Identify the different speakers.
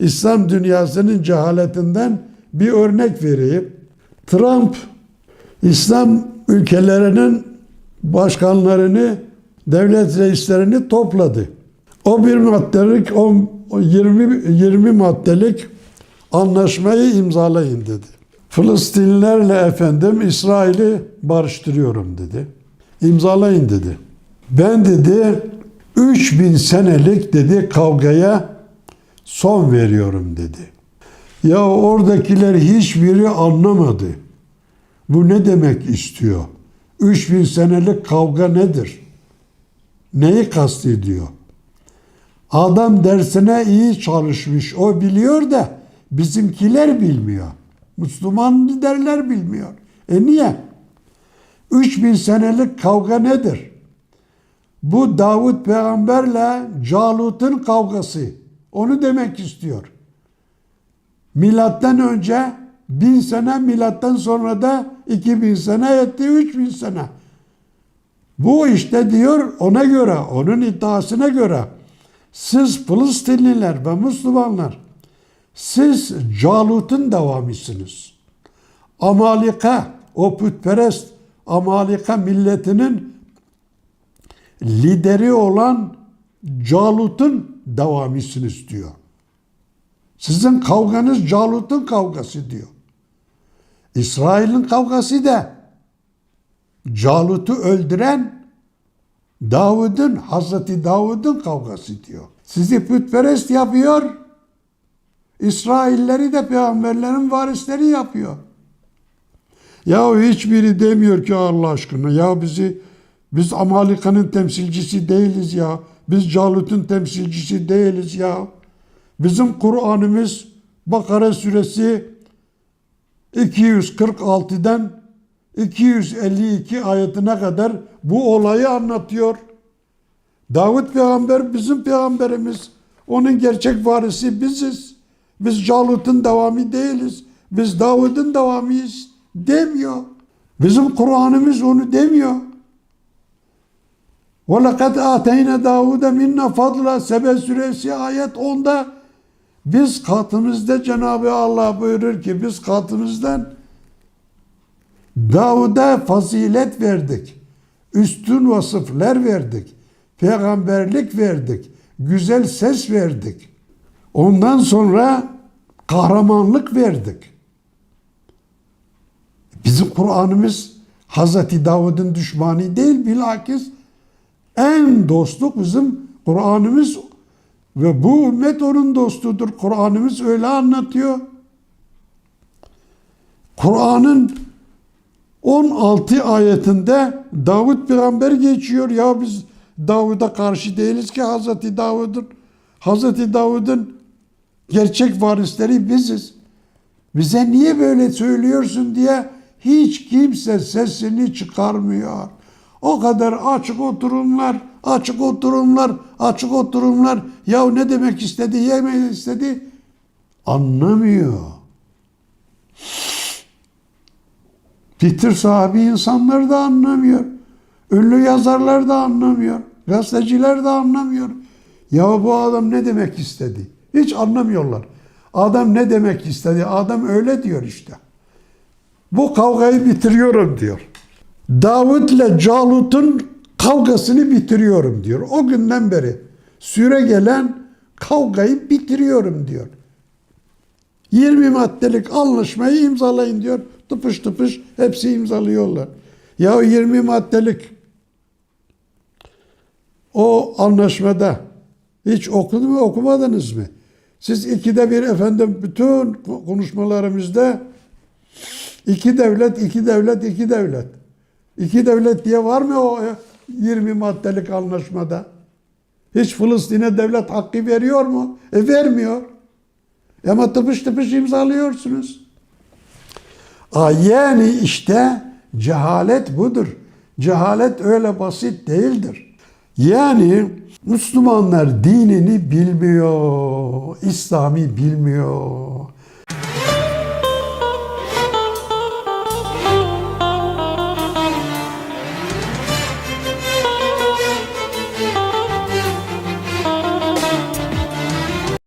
Speaker 1: İslam dünyasının cehaletinden bir örnek vereyim. Trump İslam ülkelerinin başkanlarını, devlet reislerini topladı. O bir maddelik, o 20, 20 maddelik anlaşmayı imzalayın dedi. Filistinlilerle efendim İsrail'i barıştırıyorum dedi. İmzalayın dedi. Ben dedi 3000 senelik dedi kavgaya son veriyorum dedi. Ya oradakiler hiçbiri anlamadı. Bu ne demek istiyor? 3000 senelik kavga nedir? Neyi kastediyor? Adam dersine iyi çalışmış. O biliyor da bizimkiler bilmiyor. Müslüman liderler bilmiyor. E niye? 3000 senelik kavga nedir? Bu Davut peygamberle Calut'un kavgası. Onu demek istiyor. Milattan önce bin sene, milattan sonra da 2000 sene etti, 3000 sene. Bu işte diyor ona göre, onun iddiasına göre siz Filistinliler ve Müslümanlar siz Calut'un devamısınız. Amalika, o putperest Amalika milletinin lideri olan Calut'un devamısınız diyor. Sizin kavganız Calut'un kavgası diyor. İsrail'in kavgası da Calut'u öldüren Davud'un, Hazreti Davud'un kavgası diyor. Sizi putperest yapıyor, İsrailleri de peygamberlerin varisleri yapıyor. Ya hiçbiri demiyor ki Allah aşkına ya bizi biz Amalika'nın temsilcisi değiliz ya. Biz Calut'un temsilcisi değiliz ya. Bizim Kur'an'ımız Bakara suresi 246'dan 252 ayetine kadar bu olayı anlatıyor. Davut peygamber bizim peygamberimiz. Onun gerçek varisi biziz. Biz Calut'un devamı değiliz. Biz Davud'un devamıyız demiyor. Bizim Kur'an'ımız onu demiyor. وَلَقَدْ آتَيْنَ دَاوُدَ minna fadla Sebe suresi ayet 10'da biz katımızda Cenab-ı Allah buyurur ki biz katımızdan Davud'a fazilet verdik. Üstün vasıflar verdik. Peygamberlik verdik. Güzel ses verdik. Ondan sonra kahramanlık verdik. Bizim Kur'an'ımız Hazreti Davud'un düşmanı değil bilakis en dostluk bizim Kur'an'ımız ve bu ümmet onun dostudur. Kur'an'ımız öyle anlatıyor. Kur'an'ın 16 ayetinde Davud peygamber geçiyor. Ya biz Davud'a karşı değiliz ki Hazreti Davud'un Hazreti Davud'un gerçek varisleri biziz. Bize niye böyle söylüyorsun diye hiç kimse sesini çıkarmıyor. O kadar açık oturumlar, açık oturumlar, açık oturumlar. Ya ne demek istedi, yemek istedi anlamıyor. Fikir sahibi insanlar da anlamıyor. Ünlü yazarlar da anlamıyor. Gazeteciler de anlamıyor. Ya bu adam ne demek istedi? Hiç anlamıyorlar. Adam ne demek istedi? Adam öyle diyor işte. Bu kavgayı bitiriyorum diyor. Davut ile Calut'un kavgasını bitiriyorum diyor. O günden beri süre gelen kavgayı bitiriyorum diyor. 20 maddelik anlaşmayı imzalayın diyor. Tıpış tıpış hepsi imzalıyorlar. Ya 20 maddelik o anlaşmada hiç okudu mu okumadınız mı? Siz ikide bir efendim bütün konuşmalarımızda iki devlet, iki devlet, iki devlet. İki devlet diye var mı o 20 maddelik anlaşmada? Hiç Filistin'e devlet hakkı veriyor mu? E vermiyor. Ama tıpış tıpış imzalıyorsunuz. Aa, yani işte cehalet budur. Cehalet öyle basit değildir. Yani Müslümanlar dinini bilmiyor, İslami bilmiyor.